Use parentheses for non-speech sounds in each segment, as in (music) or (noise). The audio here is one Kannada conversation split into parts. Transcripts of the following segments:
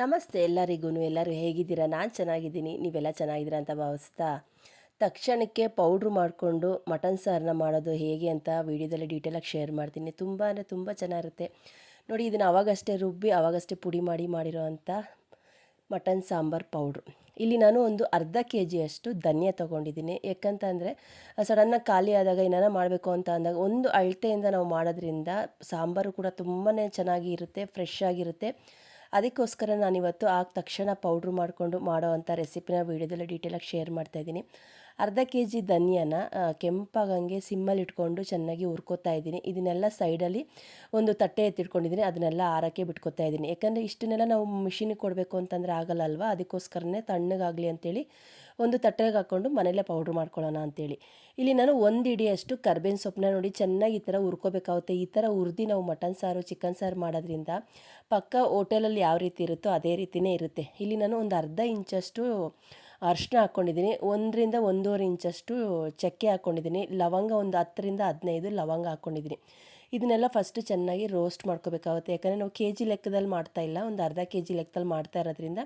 ನಮಸ್ತೆ ಎಲ್ಲರಿಗೂ ಎಲ್ಲರೂ ಹೇಗಿದ್ದೀರಾ? ನಾನು ಚೆನ್ನಾಗಿದ್ದೀನಿ. ನೀವೆಲ್ಲ ಚೆನ್ನಾಗಿದ್ದೀರಾ ಅಂತ ಭಾವಿಸ್ತಾ ತಕ್ಷಣಕ್ಕೆ ಪೌಡ್ರು ಮಾಡಿಕೊಂಡು ಮಟನ್ ಸಾರನ್ನ ಮಾಡೋದು ಹೇಗೆ ಅಂತ ವೀಡಿಯೋದಲ್ಲಿ ಡೀಟೇಲಾಗಿ ಶೇರ್ ಮಾಡ್ತೀನಿ. ತುಂಬ ಅಂದರೆ ತುಂಬ ಚೆನ್ನಾಗಿರುತ್ತೆ. ನೋಡಿ, ಇದನ್ನು ಅವಾಗಷ್ಟೇ ರುಬ್ಬಿ, ಅವಾಗಷ್ಟೇ ಪುಡಿ ಮಾಡಿ ಮಾಡಿರೋ ಅಂಥ ಮಟನ್ ಸಾಂಬಾರ್ ಪೌಡ್ರು. ಇಲ್ಲಿ ನಾನು ಒಂದು ಅರ್ಧ ಕೆ ಜಿಯಷ್ಟು ಧನಿಯಾ ತೊಗೊಂಡಿದ್ದೀನಿ. ಯಾಕಂತ ಅಂದರೆ ಸಡನ್ನಾಗಿ ಖಾಲಿ ಆದಾಗ ಏನಾರ ಮಾಡಬೇಕು ಅಂತ ಅಂದಾಗ ಒಂದು ಅಳತೆಯಿಂದ ನಾವು ಮಾಡೋದ್ರಿಂದ ಸಾಂಬಾರು ಕೂಡ ತುಂಬಾ ಚೆನ್ನಾಗಿ ಇರುತ್ತೆ ಫ್ರೆಶ್ ಆಗಿರುತ್ತೆ. ಅದಕ್ಕೋಸ್ಕರ ನಾನಿವತ್ತು ಆಗ ತಕ್ಷಣ ಪೌಡ್ರ್ ಮಾಡಿಕೊಂಡು ಮಾಡೋ ಅಂಥ ರೆಸಿಪಿನ ವೀಡಿಯೋದಲ್ಲಿ ಡೀಟೇಲಾಗಿ ಶೇರ್ ಮಾಡ್ತಾಯಿದ್ದೀನಿ ಅರ್ಧ ಕೆ ಜಿ ಧನಿಯಾನ ಕೆಂಪಾಗಂಗೆ ಸಿಮ್ಮಲ್ಲಿ ಇಟ್ಕೊಂಡು ಚೆನ್ನಾಗಿ ಹುರ್ಕೋತಾ ಇದ್ದೀನಿ. ಇದನ್ನೆಲ್ಲ ಸೈಡಲ್ಲಿ ಒಂದು ತಟ್ಟೆ ಎತ್ತಿಟ್ಕೊಂಡಿದ್ದೀನಿ. ಅದನ್ನೆಲ್ಲ ಆರಕ್ಕೆ ಬಿಟ್ಕೊತಾ ಇದ್ದೀನಿ. ಯಾಕಂದರೆ ಇಷ್ಟನ್ನೆಲ್ಲ ನಾವು ಮಿಷಿನಿಗೆ ಕೊಡಬೇಕು ಅಂತಂದರೆ ಆಗಲ್ಲ ಅಲ್ವಾ? ಅದಕ್ಕೋಸ್ಕರನೇ ತಣ್ಣಗಾಗಲಿ ಅಂತೇಳಿ ಒಂದು ತಟ್ಟೆಗೆ ಹಾಕ್ಕೊಂಡು ಮನೇಲೇ ಪೌಡ್ರ್ ಮಾಡ್ಕೊಳ್ಳೋಣ ಅಂತೇಳಿ. ಇಲ್ಲಿ ನಾನು ಒಂದು ಇಡಿಯಷ್ಟು ಕರ್ಬೇವಿನ ಸೊಪ್ಪನ್ನ ನೋಡಿ ಚೆನ್ನಾಗಿ ಈ ಥರ ಹುರ್ಕೋಬೇಕಾಗುತ್ತೆ. ಈ ಥರ ಹುರಿದು ನಾವು ಮಟನ್ ಸಾರು ಚಿಕನ್ ಸಾರು ಮಾಡೋದ್ರಿಂದ ಪಕ್ಕ ಹೋಟೆಲಲ್ಲಿ ಯಾವ ರೀತಿ ಇರುತ್ತೋ ಅದೇ ರೀತಿಯೇ ಇರುತ್ತೆ. ಇಲ್ಲಿ ನಾನು ಒಂದು ಅರ್ಧ ಇಂಚಷ್ಟು ಅರ್ಶಿನ ಹಾಕ್ಕೊಂಡಿದ್ದೀನಿ. ಒಂದರಿಂದ ಒಂದೂವರೆ ಇಂಚಷ್ಟು ಚಕ್ಕೆ ಹಾಕ್ಕೊಂಡಿದ್ದೀನಿ. ಲವಂಗ ಒಂದು ಹತ್ತರಿಂದ ಹದಿನೈದು ಲವಂಗ ಹಾಕ್ಕೊಂಡಿದ್ದೀನಿ. ಇದನ್ನೆಲ್ಲ ಫಸ್ಟು ಚೆನ್ನಾಗಿ ರೋಸ್ಟ್ ಮಾಡ್ಕೋಬೇಕಾಗುತ್ತೆ. ಯಾಕಂದರೆ ನಾವು ಕೆ ಜಿ ಲೆಕ್ಕದಲ್ಲಿ ಮಾಡ್ತಾ ಇಲ್ಲ. ಒಂದು ಅರ್ಧ ಕೆ ಜಿ ಲೆಕ್ಕದಲ್ಲಿ ಮಾಡ್ತಾ ಇರೋದ್ರಿಂದ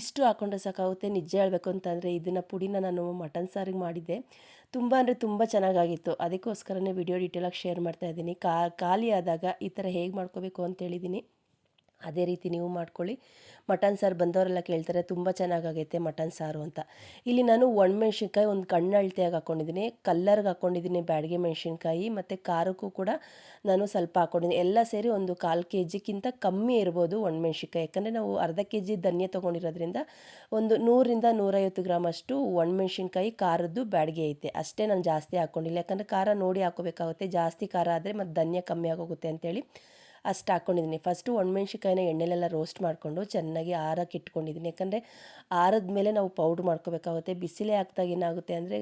ಇಷ್ಟು ಹಾಕೊಂಡ್ರೆ ಸಾಕಾಗುತ್ತೆ. ನಿಜ ಹೇಳಬೇಕು ಅಂತಂದರೆ ಇದನ್ನು ಪುಡಿನ ನಾನು ಮಟನ್ ಸಾರಿಗೆ ಮಾಡಿದ್ದೆ. ತುಂಬ ಅಂದರೆ ತುಂಬ ಚೆನ್ನಾಗಾಗಿತ್ತು. ಅದಕ್ಕೋಸ್ಕರನೇ ವಿಡಿಯೋ ಡೀಟೇಲಾಗಿ ಶೇರ್ ಮಾಡ್ತಾ ಇದ್ದೀನಿ. ಖಾಲಿ ಆದಾಗ ಈ ಥರ ಹೇಗೆ ಮಾಡ್ಕೋಬೇಕು ಅಂತ ಹೇಳಿದ್ದೀನಿ. ಅದೇ ರೀತಿ ನೀವು ಮಾಡ್ಕೊಳ್ಳಿ. ಮಟನ್ ಸಾರು ಬಂದವರೆಲ್ಲ ಕೇಳ್ತಾರೆ, ತುಂಬ ಚೆನ್ನಾಗಾಗೈತೆ ಮಟನ್ ಸಾರು ಅಂತ. ಇಲ್ಲಿ ನಾನು ಒಣಮೆಣ್ಸಿನ್ಕಾಯಿ ಒಂದು ಕಣ್ಣು ಅಳತೆಯಾಗಿ ಹಾಕ್ಕೊಂಡಿದ್ದೀನಿ ಕಲ್ಲರ್ಗೆ ಹಾಕ್ಕೊಂಡಿದ್ದೀನಿ ಬ್ಯಾಡಿಗೆ ಮೆಣಸಿನ್ಕಾಯಿ ಮತ್ತು ಖಾರಕ್ಕೂ ಕೂಡ ನಾನು ಸ್ವಲ್ಪ ಹಾಕ್ಕೊಂಡಿದ್ದೀನಿ ಎಲ್ಲ ಸೇರಿ ಒಂದು ಕಾಲು ಕೆ ಜಿಗಿಂತ ಕಮ್ಮಿ ಇರ್ಬೋದು ಒಣಮೆಣ್ಸಿನ್ಕಾಯಿ. ಯಾಕಂದರೆ ನಾವು ಅರ್ಧ ಕೆ ಜಿ ಧನ್ಯ ತೊಗೊಂಡಿರೋದ್ರಿಂದ ಒಂದು ನೂರಿಂದ ನೂರೈವತ್ತು ಗ್ರಾಮ್ ಅಷ್ಟು ಒಣಮೆಣ್ಸಿನ್ಕಾಯಿ ಖಾರದ್ದು ಬ್ಯಾಡಿಗೆ ಐತೆ. ಅಷ್ಟೇ ನಾನು ಜಾಸ್ತಿ ಹಾಕ್ಕೊಂಡಿಲ್ಲ ಯಾಕಂದರೆ ಖಾರ ನೋಡಿ ಹಾಕೋಬೇಕಾಗುತ್ತೆ. ಜಾಸ್ತಿ ಖಾರ ಆದರೆ ಮತ್ತು ಧನ್ಯ ಕಮ್ಮಿ ಆಗೋಗುತ್ತೆ ಅಂತೇಳಿ ಅಷ್ಟು ಹಾಕ್ಕೊಂಡಿದ್ದೀನಿ ಫಸ್ಟು ಒಣಮೆಣ್ಸಿಕಾಯಿನ ಎಣ್ಣೆಲೆಲ್ಲ ರೋಸ್ಟ್ ಮಾಡಿಕೊಂಡು ಚೆನ್ನಾಗಿ ಆರಕ್ಕೆ ಇಟ್ಕೊಂಡಿದ್ದೀನಿ. ಯಾಕಂದರೆ ಆರದ ಮೇಲೆ ನಾವು ಪೌಡ್ರ್ ಮಾಡ್ಕೋಬೇಕಾಗುತ್ತೆ. ಬಿಸಿಲೇ ಹಾಕ್ದಾಗ ಏನಾಗುತ್ತೆ ಅಂದರೆ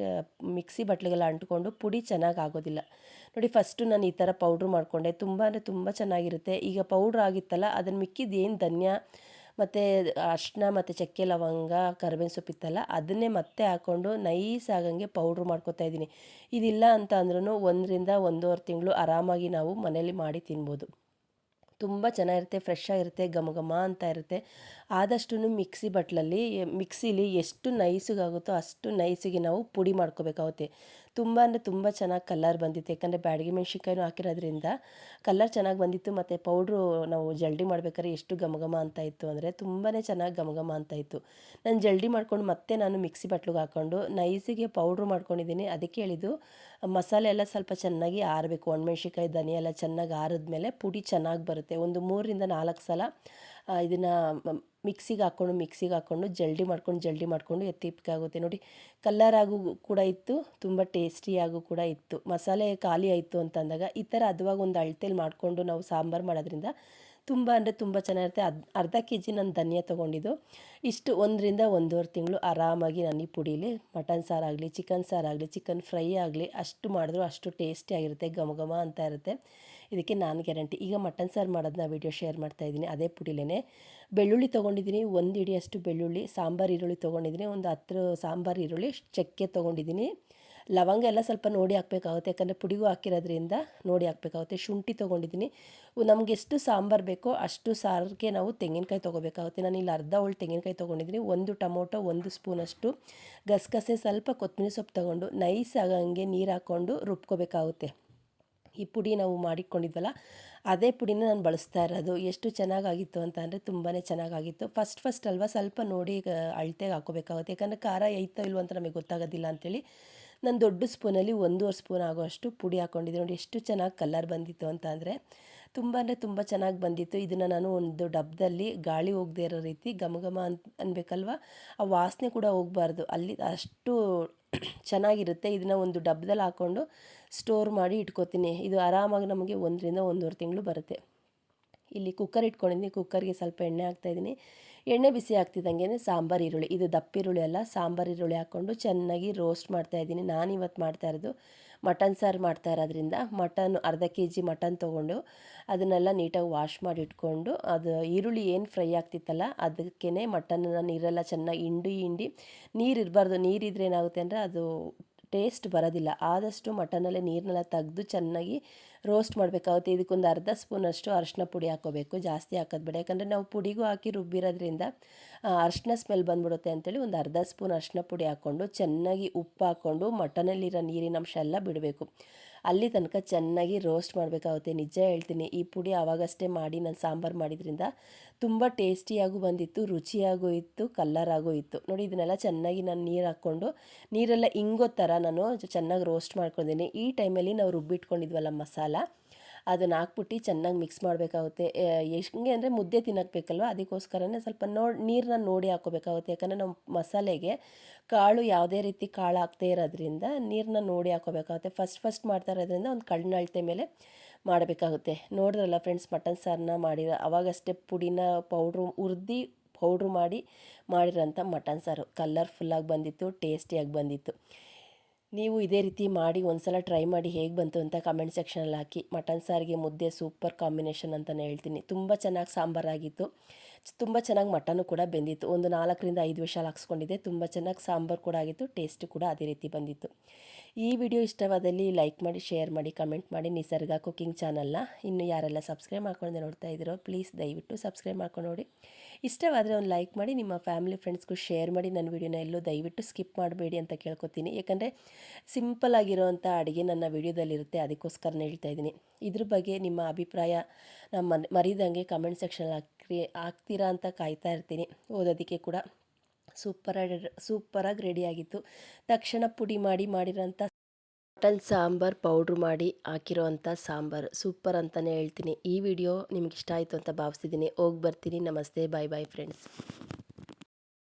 ಮಿಕ್ಸಿ ಬಟ್ಲಿಗೆಲ್ಲ ಅಂಟ್ಕೊಂಡು ಪುಡಿ ಚೆನ್ನಾಗಿ ಆಗೋದಿಲ್ಲ. ನೋಡಿ ಫಸ್ಟು ನಾನು ಈ ಥರ ಪೌಡ್ರ್ ಮಾಡಿಕೊಂಡೆ. ತುಂಬ ಅಂದರೆ ತುಂಬ ಚೆನ್ನಾಗಿರುತ್ತೆ. ಈಗ ಪೌಡ್ರ್ ಆಗಿತ್ತಲ್ಲ ಅದನ್ನು ಮಿಕ್ಕಿದ್ದು ಏನು ಧನ್ಯ, ಮತ್ತು ಅರ್ಶಿನ ಮತ್ತು ಚಕ್ಕೆ ಲವಂಗ, ಕರಿಬೇವಿನ ಸೊಪ್ಪಿತ್ತಲ್ಲ ಅದನ್ನೇ ಮತ್ತೆ ಹಾಕ್ಕೊಂಡು ನೈಸ್ ಆಗಂಗೆ ಪೌಡ್ರ್ ಮಾಡ್ಕೊತಾ ಇದ್ದೀನಿ. ಇದಿಲ್ಲ ಅಂತ ಅಂದ್ರೂ ಒಂದರಿಂದ ಒಂದೂವರೆ ತಿಂಗಳು ಆರಾಮಾಗಿ ನಾವು ಮನೇಲಿ ಮಾಡಿ ತಿನ್ಬೋದು. ತುಂಬ ಚೆನ್ನಾಗಿರುತ್ತೆ ಫ್ರೆಶ್ ಆಗಿರುತ್ತೆ ಘಮ ಘಮ ಅಂತ ಇರುತ್ತೆ. ಆದಷ್ಟು ಮಿಕ್ಸಿ ಬಟ್ಲಲ್ಲಿ, ಮಿಕ್ಸಿಲಿ ಎಷ್ಟು ನೈಸಿಗಾಗುತ್ತೋ ಅಷ್ಟು ನೈಸಿಗೆ ನಾವು ಪುಡಿ ಮಾಡ್ಕೋಬೇಕಾಗುತ್ತೆ. ತುಂಬ ಅಂದರೆ ತುಂಬ ಚೆನ್ನಾಗಿ ಕಲರ್ ಬಂದಿತ್ತು. ಯಾಕಂದರೆ ಬ್ಯಾಡಗಿ ಮೆಣಸಿನ್ಕಾಯಿನೂ ಹಾಕಿರೋದ್ರಿಂದ ಕಲರ್ ಚೆನ್ನಾಗಿ ಬಂದಿತ್ತು. ಮತ್ತು ಪೌಡ್ರು ನಾವು ಜಲ್ಡಿ ಮಾಡ್ಬೇಕಾದ್ರೆ ಎಷ್ಟು ಘಮ ಘಮ ಅಂತ ಇತ್ತು ಅಂದರೆ ತುಂಬಾ ಚೆನ್ನಾಗಿ ಘಮ ಘಮ ಅಂತ ಇತ್ತು. ನಾನು ಜಲ್ಡಿ ಮಾಡ್ಕೊಂಡು ಮತ್ತೆ ನಾನು ಮಿಕ್ಸಿ ಬಟ್ಲಿಗೆ ಹಾಕ್ಕೊಂಡು ನೈಸಿಗೆ ಪೌಡ್ರು ಮಾಡ್ಕೊಂಡಿದ್ದೀನಿ. ಅದಕ್ಕೆ ಹೇಳಿದ್ದು ಮಸಾಲೆ ಎಲ್ಲ ಸ್ವಲ್ಪ ಚೆನ್ನಾಗಿ ಆರಬೇಕು. ಒಣಮೆಣ್ಸಿನ್ಕಾಯಿ, ಧನಿಯಾ ಎಲ್ಲ ಚೆನ್ನಾಗಿ ಆರಿದ್ಮೇಲೆ ಪುಡಿ ಚೆನ್ನಾಗಿ ಬರುತ್ತೆ. ಒಂದು ಮೂರರಿಂದ ನಾಲ್ಕು ಸಲ ಇದನ್ನು ಮಿಕ್ಸಿಗೆ ಹಾಕ್ಕೊಂಡು ಮಿಕ್ಸಿಗೆ ಹಾಕ್ಕೊಂಡು ಜಲ್ಡಿ ಮಾಡ್ಕೊಂಡು ಜಲ್ಡಿ ಮಾಡಿಕೊಂಡು ಎತ್ತಿಪ್ಕಾಗುತ್ತೆ ನೋಡಿ ಕಲ್ಲರಾಗೂ ಕೂಡ ಇತ್ತು, ತುಂಬ ಟೇಸ್ಟಿಯಾಗೂ ಕೂಡ ಇತ್ತು. ಮಸಾಲೆ ಖಾಲಿ ಆಯಿತು ಅಂತಂದಾಗ ಈ ಥರ ಅದುವಾಗ ಒಂದು ಅಳತೇಲಿ ಮಾಡಿಕೊಂಡು ನಾವು ಸಾಂಬಾರು ಮಾಡೋದ್ರಿಂದ ತುಂಬ ಅಂದರೆ ತುಂಬ ಚೆನ್ನಾಗಿರುತ್ತೆ. ಅದು ಅರ್ಧ ಕೆ ಜಿ ನಾನು ಧನಿಯಾ ತೊಗೊಂಡಿದ್ದು. ಇಷ್ಟು ಒಂದರಿಂದ ಒಂದೂವರೆ ತಿಂಗಳು ಆರಾಮಾಗಿ ನಾನು ಈ ಪುಡೀಲಿ ಮಟನ್ ಸಾರಾಗಲಿ ಚಿಕನ್ ಸಾರಾಗಲಿ ಚಿಕನ್ ಫ್ರೈ ಆಗಲಿ ಅಷ್ಟು ಮಾಡಿದ್ರು ಅಷ್ಟು ಟೇಸ್ಟಿಯಾಗಿರುತ್ತೆ ಘಮ ಘಮ ಅಂತ ಇರುತ್ತೆ. ಇದಕ್ಕೆ ನಾನು ಗ್ಯಾರಂಟಿ. ಈಗ ಮಟನ್ ಸಾರು ಮಾಡೋದನ್ನ ವೀಡಿಯೋ ಶೇರ್ ಮಾಡ್ತಾ ಇದ್ದೀನಿ ಅದೇ ಪುಡಿಲೇ ಬೆಳ್ಳುಳ್ಳಿ ತೊಗೊಂಡಿದ್ದೀನಿ, ಒಂದು ಇಡಿಯಷ್ಟು ಬೆಳ್ಳುಳ್ಳಿ, ಸಾಂಬಾರು ಈರುಳ್ಳಿ ತೊಗೊಂಡಿದ್ದೀನಿ, ಒಂದು ಹತ್ತು ಸಾಂಬಾರು ಈರುಳ್ಳಿ, ಚಕ್ಕೆ ತೊಗೊಂಡಿದ್ದೀನಿ. ಲವಂಗ ಎಲ್ಲ ಸ್ವಲ್ಪ ನೋಡಿ ಹಾಕಬೇಕಾಗುತ್ತೆ. ಯಾಕಂದರೆ ಪುಡಿಗೂ ಹಾಕಿರೋದ್ರಿಂದ ನೋಡಿ ಹಾಕಬೇಕಾಗುತ್ತೆ. ಶುಂಠಿ ತೊಗೊಂಡಿದ್ದೀನಿ. ನಮಗೆ ಎಷ್ಟು ಸಾಂಬಾರು ಬೇಕೋ ಅಷ್ಟು ಸಾರಿಗೆ ನಾವು ತೆಂಗಿನಕಾಯಿ ತೊಗೋಬೇಕಾಗುತ್ತೆ. ನಾನು ಇಲ್ಲಿ ಅರ್ಧ ಹೋಳು ತೆಂಗಿನಕಾಯಿ ತೊಗೊಂಡಿದ್ದೀನಿ. ಒಂದು ಟೊಮೊಟೊ, ಒಂದು ಸ್ಪೂನಷ್ಟು ಗಸಗಸೆ, ಸ್ವಲ್ಪ ಕೊತ್ತಂಬರಿ ಸೊಪ್ಪು ತೊಗೊಂಡು ನೈಸ್ ಆಗಂಗೆ ನೀರು ಹಾಕ್ಕೊಂಡು ರುಬ್ಕೋಬೇಕಾಗುತ್ತೆ. ಈ ಪುಡಿ ನಾವು ಮಾಡಿಕೊಂಡಿದ್ವಲ್ಲ ಅದೇ ಪುಡಿನ ನಾನು ಬಳಸ್ತಾ ಇರೋದು. ಎಷ್ಟು ಚೆನ್ನಾಗಾಗಿತ್ತು ಅಂತ ಅಂದರೆ ತುಂಬಾ ಚೆನ್ನಾಗಾಗಿತ್ತು. ಫಸ್ಟ್ ಫಸ್ಟ್ ಅಲ್ವಾ ಸ್ವಲ್ಪ ನೋಡಿ ಅಳತೆಗೆ ಹಾಕೋಬೇಕಾಗುತ್ತೆ ಯಾಕಂದರೆ ಖಾರ ಐತೋ ಇಲ್ವೋ ಅಂತ ನಮಗೆ ಗೊತ್ತಾಗೋದಿಲ್ಲ ಅಂಥೇಳಿ ನಾನು ದೊಡ್ಡ ಸ್ಪೂನಲ್ಲಿ ಒಂದೂವರೆ ಸ್ಪೂನ್ ಆಗೋಷ್ಟು ಪುಡಿ ಹಾಕ್ಕೊಂಡಿದ್ದೆ. ನೋಡಿ, ಎಷ್ಟು ಚೆನ್ನಾಗಿ ಕಲರ್ ಬಂದಿತ್ತು ಅಂತ ಅಂದರೆ ತುಂಬ ಅಂದರೆ ತುಂಬ ಚೆನ್ನಾಗಿ ಬಂದಿತ್ತು. ಇದನ್ನು ನಾನು ಒಂದು ಡಬ್ಬದಲ್ಲಿ ಗಾಳಿ ಹೋಗದೇ ಇರೋ ರೀತಿ ಘಮ ಘಮ ಅಂತ ಅನ್ಬೇಕಲ್ವ? ಆ ವಾಸನೆ ಕೂಡ ಹೋಗಬಾರ್ದು. ಅಲ್ಲಿ ಅಷ್ಟು (clears throat) ಚೆನ್ನಾಗಿರುತ್ತೆ. ಇದನ್ನು ಒಂದು ಡಬ್ಬದಲ್ಲಿ ಹಾಕ್ಕೊಂಡು ಸ್ಟೋರ್ ಮಾಡಿ ಇಟ್ಕೋತೀನಿ. ಇದು ಆರಾಮಾಗಿ ನಮಗೆ ಒಂದರಿಂದ ಒಂದೂವರೆ ತಿಂಗಳು ಬರುತ್ತೆ. ಇಲ್ಲಿ ಕುಕ್ಕರ್ ಇಟ್ಕೊಂಡಿದ್ದೀನಿ ಕುಕ್ಕರ್ಗೆ ಸ್ವಲ್ಪ ಎಣ್ಣೆ ಹಾಕ್ತಾಯಿದ್ದೀನಿ ಎಣ್ಣೆ ಬಿಸಿ ಆಗ್ತಿದ್ದಂಗೆ ಸಾಂಬಾರು ಈರುಳ್ಳಿ. ಇದು ದಪ್ಪ ಈರುಳ್ಳಿ ಅಲ್ಲ, ಸಾಂಬಾರು ಈರುಳ್ಳಿ ಹಾಕ್ಕೊಂಡು ಚೆನ್ನಾಗಿ ರೋಸ್ಟ್ ಮಾಡ್ತಾಯಿದ್ದೀನಿ ನಾನು ಇವತ್ತು ಮಾಡ್ತಾ ಇರೋದು ಮಟನ್ ಸಾರು ಮಾಡ್ತಾ ಇರೋದ್ರಿಂದ ಮಟನ್ ಅರ್ಧ ಕೆ ಜಿ ಮಟನ್ ತೊಗೊಂಡು ಅದನ್ನೆಲ್ಲ ನೀಟಾಗಿ ವಾಶ್ ಮಾಡಿ ಇಟ್ಕೊಂಡು ಅದು ಈರುಳ್ಳಿ ಏನು ಫ್ರೈ ಆಗ್ತಿತ್ತಲ್ಲ ಅದಕ್ಕೇ ಮಟನ್ನ ನೀರೆಲ್ಲ ಚೆನ್ನಾಗಿ ಹಿಂಡಿ ಹಿಂಡಿ ನೀರು ಇರಬಾರ್ದು. ನೀರಿದ್ರೆ ಏನಾಗುತ್ತೆ ಅಂದರೆ ಅದು ಟೇಸ್ಟ್ ಬರೋದಿಲ್ಲ. ಆದಷ್ಟು ಮಟನಲ್ಲಿ ನೀರನ್ನೆಲ್ಲ ತೆಗೆದು ಚೆನ್ನಾಗಿ ರೋಸ್ಟ್ ಮಾಡಬೇಕಾಗುತ್ತೆ ಇದಕ್ಕೊಂದು ಅರ್ಧ ಸ್ಪೂನಷ್ಟು ಅರಶಿನ ಪುಡಿ ಹಾಕೋಬೇಕು. ಜಾಸ್ತಿ ಹಾಕೋದು ಬೇಡ. ಯಾಕಂದರೆ ನಾವು ಪುಡಿಗೂ ಹಾಕಿ ರುಬ್ಬಿರೋದ್ರಿಂದ ಅರಶಿನ ಸ್ಮೆಲ್ ಬಂದ್ಬಿಡುತ್ತೆ ಅಂತೇಳಿ ಒಂದು ಅರ್ಧ ಸ್ಪೂನ್ ಅರಶಿನ ಪುಡಿ ಹಾಕ್ಕೊಂಡು ಚೆನ್ನಾಗಿ ಉಪ್ಪು ಹಾಕ್ಕೊಂಡು ಮಟನಲ್ಲಿರೋ ನೀರಿನ ಅಂಶ ಎಲ್ಲ ಬಿಡಬೇಕು. ಅಲ್ಲಿ ತನಕ ಚೆನ್ನಾಗಿ ರೋಸ್ಟ್ ಮಾಡಬೇಕಾಗುತ್ತೆ. ನಿಜ ಹೇಳ್ತೀನಿ, ಈ ಪುಡಿ ಆವಾಗಷ್ಟೇ ಮಾಡಿ ನಾನು ಸಾಂಬಾರು ಮಾಡಿದ್ರಿಂದ ತುಂಬ ಟೇಸ್ಟಿಯಾಗೂ ಬಂದಿತ್ತು, ರುಚಿಯಾಗೂ ಇತ್ತು, ಕಲ್ಲರಾಗೂ ಇತ್ತು. ನೋಡಿ, ಇದನ್ನೆಲ್ಲ ಚೆನ್ನಾಗಿ ನಾನು ನೀರು ಹಾಕ್ಕೊಂಡು, ನೀರೆಲ್ಲ ಇಂಗೋ ಥರ ನಾನು ಚೆನ್ನಾಗಿ ರೋಸ್ಟ್ ಮಾಡ್ಕೊಂಡಿದ್ದೀನಿ. ಈ ಟೈಮಲ್ಲಿ ನಾವು ರುಬ್ಬಿಟ್ಕೊಂಡಿದ್ವಲ್ಲ ಮಸಾಲ ಅದನ್ನು ಹಾಕ್ಬಿಟ್ಟು ಚೆನ್ನಾಗಿ ಮಿಕ್ಸ್ ಮಾಡಬೇಕಾಗುತ್ತೆ. ಹೆಂಗೆ ಅಂದರೆ ಮುದ್ದೆ ತಿನ್ನಕ್ಕೆ ಬೇಕಲ್ವ ಅದಕ್ಕೋಸ್ಕರನೇ ಸ್ವಲ್ಪ ನೋಡಿ ನೀರನ್ನ ನೋಡಿ ಹಾಕೋಬೇಕಾಗುತ್ತೆ ಯಾಕಂದರೆ ನಮ್ಮ ಮಸಾಲೆಗೆ ಕಾಳು ಯಾವುದೇ ರೀತಿ ಕಾಳು ಹಾಕ್ದೇ ಇರೋದ್ರಿಂದ ನೀರನ್ನ ನೋಡಿ ಹಾಕೋಬೇಕಾಗುತ್ತೆ ಫಸ್ಟ್ ಫಸ್ಟ್ ಮಾಡ್ತಾ ಇರೋದ್ರಿಂದ ಒಂದು ಕಣ್ಣು ಅಳತೆ ಮೇಲೆ ಮಾಡಬೇಕಾಗುತ್ತೆ. ನೋಡಿದ್ರಲ್ಲ ಫ್ರೆಂಡ್ಸ್ ಮಟನ್ ಸಾರನ್ನ ಮಾಡಿರೋ, ಅವಾಗಷ್ಟೇ ಪುಡಿನ ಪೌಡ್ರು ಹುರ್ದು ಪೌಡ್ರು ಮಾಡಿ ಮಾಡಿರೋಂಥ ಮಟನ್ ಸಾರು. ಕಲರ್ಫುಲ್ಲಾಗಿ ಬಂದಿತ್ತು ಟೇಸ್ಟಿಯಾಗಿ ಬಂದಿತ್ತು. ನೀವು ಇದೇ ರೀತಿ ಮಾಡಿ ಒಂದ್ಸಲ ಟ್ರೈ ಮಾಡಿ ಹೇಗೆ ಬಂತು ಅಂತ ಕಮೆಂಟ್ ಸೆಕ್ಷನಲ್ಲಿ ಹಾಕಿ. ಮಟನ್ ಸಾರಿಗೆ ಮುದ್ದೆ ಸೂಪರ್ ಕಾಂಬಿನೇಷನ್ ಅಂತಲೇ ಹೇಳ್ತೀನಿ. ತುಂಬ ಚೆನ್ನಾಗಿ ಸಾಂಬಾರಾಗಿತ್ತು ತುಂಬ ಚೆನ್ನಾಗಿ ಮಟನು ಕೂಡ ಬೆಂದಿತ್ತು. ಒಂದು ನಾಲ್ಕರಿಂದ ಐದು ವಿಷಾಲ ಹಾಕ್ಸ್ಕೊಂಡಿದ್ದೆ. ತುಂಬ ಚೆನ್ನಾಗಿ ಸಾಂಬಾರು ಕೂಡ ಆಗಿತ್ತು. ಟೇಸ್ಟ್ ಕೂಡ ಅದೇ ರೀತಿ ಬಂದಿತ್ತು. ಈ ವಿಡಿಯೋ ಇಷ್ಟವಾದಲ್ಲಿ ಲೈಕ್ ಮಾಡಿ, ಶೇರ್ ಮಾಡಿ, ಕಮೆಂಟ್ ಮಾಡಿ ನಿಸರ್ಗ ಕುಕಿಂಗ್ ಚಾನಲ್ನ ಇನ್ನು ಯಾರೆಲ್ಲ ಸಬ್ಸ್ಕ್ರೈಬ್ ಮಾಡ್ಕೊಂಡು ನೋಡ್ತಾ ಇದ್ದೀರೋ ಪ್ಲೀಸ್ ದಯವಿಟ್ಟು ಸಬ್ಸ್ಕ್ರೈಬ್ ಮಾಡ್ಕೊಂಡು ನೋಡಿ. ಇಷ್ಟವಾದರೆ ಒಂದು ಲೈಕ್ ಮಾಡಿ, ನಿಮ್ಮ ಫ್ಯಾಮಿಲಿ ಫ್ರೆಂಡ್ಸ್ಗೂ ಶೇರ್ ಮಾಡಿ, ನನ್ನ ವಿಡಿಯೋನ ಎಲ್ಲೂ ದಯವಿಟ್ಟು ಸ್ಕಿಪ್ ಮಾಡಬೇಡಿ ಅಂತ ಕೇಳ್ಕೊತೀನಿ. ಯಾಕಂದರೆ ಸಿಂಪಲ್ ಆಗಿರೋವಂಥ ಅಡುಗೆ ನನ್ನ ವಿಡಿಯೋದಲ್ಲಿರುತ್ತೆ ಅದಕ್ಕೋಸ್ಕರ ಹೇಳ್ತಾ ಇದ್ದೀನಿ. ಇದ್ರ ಬಗ್ಗೆ ನಿಮ್ಮ ಅಭಿಪ್ರಾಯ ನಮ್ಮ ಮರಿದಂಗೆ ಕಮೆಂಟ್ ಸೆಕ್ಷನಲ್ಲಿ ಹಾಕ್ರಿ, ಹಾಕ್ತೀರಾ ಅಂತ ಕಾಯ್ತಾ ಇರ್ತೀನಿ. ಓದೋದಕ್ಕೆ ಕೂಡ. ಸೂಪರಾಗಿ ಸೂಪರಾಗಿ ರೆಡಿಯಾಗಿತ್ತು ತಕ್ಷಣ ಪುಡಿ ಮಾಡಿ, ಮಾಡಿರೋಂಥ ಮಟನ್ ಸಾಂಬಾರು ಪೌಡ್ರ್ ಮಾಡಿ ಹಾಕಿರೋ ಅಂಥ ಸಾಂಬಾರು ಸೂಪರ್ ಅಂತಲೇ ಹೇಳ್ತೀನಿ. ಈ ವಿಡಿಯೋ ನಿಮ್ಗೆ ಇಷ್ಟ ಆಯಿತು ಅಂತ ಭಾವಿಸ್ತಿದ್ದೀನಿ. ಹೋಗಿ ಬರ್ತೀನಿ. ನಮಸ್ತೆ. ಬಾಯ್ ಬಾಯ್ ಫ್ರೆಂಡ್ಸ್